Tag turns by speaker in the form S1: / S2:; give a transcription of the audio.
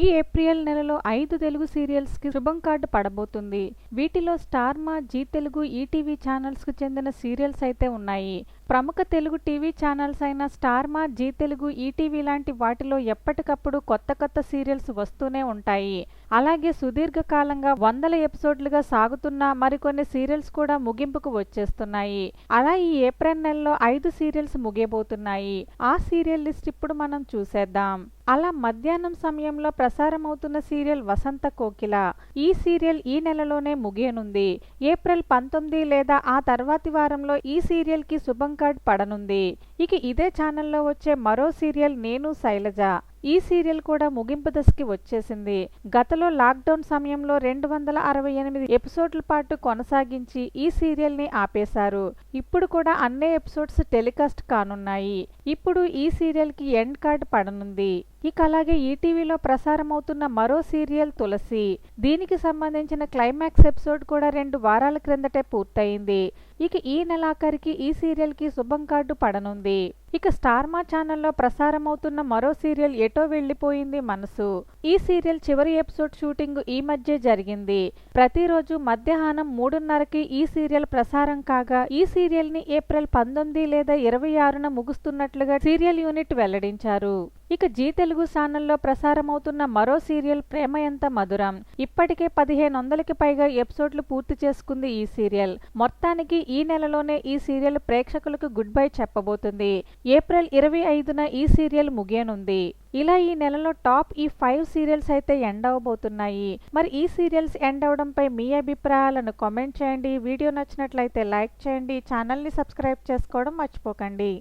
S1: ఈ ఏప్రిల్ నెలలో ఐదు తెలుగు సీరియల్స్కి శుభం కార్డు పడబోతుంది. వీటిలో star Maa G Telugu ETV ఛానల్స్కు చెందిన సీరియల్స్ అయితే ఉన్నాయి. ప్రముఖ తెలుగు టీవీ ఛానల్స్ అయిన Star Maa Zee Telugu ETV లాంటి వాటిలో ఎప్పటికప్పుడు కొత్త కొత్త సీరియల్స్ వస్తూనే ఉంటాయి. అలాగే సుదీర్ఘకాలంగా వందల ఎపిసోడ్లుగా సాగుతున్న మరికొన్ని సీరియల్స్ కూడా ముగింపుకు వచ్చేస్తున్నాయి. అలా ఈ ఏప్రిల్ నెలలో ఐదు సీరియల్స్ ముగియబోతున్నాయి. ఆ సీరియల్ లిస్ట్ ఇప్పుడు మనం చూసేద్దాం. అలా మధ్యాహ్నం సమయంలో ప్రసారమవుతున్న సీరియల్ వసంత కోకిల. ఈ సీరియల్ ఈ నెలలోనే ముగియనుంది. ఏప్రిల్ పంతొమ్మిది లేదా ఆ తర్వాతి వారంలో ఈ సీరియల్కి శుభం కార్డ్ పడనుంది. ఇక ఇదే ఛానల్లో వచ్చే మరో సీరియల్ నేను శైలజ. ఈ సీరియల్ కూడా ముగింపు దశకి వచ్చేసింది. గతలో లాక్డౌన్ సమయంలో రెండు వందల అరవై ఎనిమిది ఎపిసోడ్ల పాటు కొనసాగించి ఈ సీరియల్ని ఆపేశారు. ఇప్పుడు కూడా అన్ని ఎపిసోడ్స్ టెలికాస్ట్ కానున్నాయి. ఇప్పుడు ఈ సీరియల్కి ఎండ్ కార్డ్ పడనుంది. ఇక అలాగే ఈటీవీలో ప్రసారమవుతున్న మరో సీరియల్ తులసి. దీనికి సంబంధించిన క్లైమాక్స్ ఎపిసోడ్ కూడా రెండు వారాల క్రిందటే పూర్తయింది. ఇక ఈ నెలాఖరికి ఈ సీరియల్కి శుభం కార్డు పడనుంది. ఇక స్టార్మా ఛానల్లో ప్రసారమవుతున్న మరో సీరియల్ ఎటో వెళ్ళిపోయింది మనసు. ఈ సీరియల్ చివరి ఎపిసోడ్ షూటింగ్ ఈ మధ్య జరిగింది. ప్రతిరోజు మధ్యాహ్నం మూడున్నరకి ఈ సీరియల్ ప్రసారం కాగా ఈ సీరియల్ని ఏప్రిల్ పంతొమ్మిది లేదా ఇరవై ఆరున ముగుస్తున్నట్లుగా సీరియల్ యూనిట్ వెల్లడించారు. ఇక జీ తెలుగు ఛానల్లో ప్రసారమవుతున్న మరో సీరియల్ ప్రేమ ఎంత మధురం. ఇప్పటికే పదిహేను వందలకి పైగా ఎపిసోడ్లు పూర్తి చేసుకుంది ఈ సీరియల్. మొత్తానికి ఈ నెలలోనే ఈ సీరియల్ ప్రేక్షకులకు గుడ్ బై చెప్పబోతుంది. ఏప్రిల్ ఇరవై ఐదున ఈ సీరియల్ ముగియనుంది. ఇలా ఈ నెలలో టాప్ ఈ ఫైవ్ సీరియల్స్ అయితే ఎండ్ అవబోతున్నాయి. మరి ఈ సీరియల్స్ ఎండ్ అవడంపై మీ అభిప్రాయాలను కామెంట్ చేయండి. వీడియో నచ్చినట్లయితే లైక్ చేయండి. ఛానల్ని సబ్స్క్రైబ్ చేసుకోవడం మర్చిపోకండి.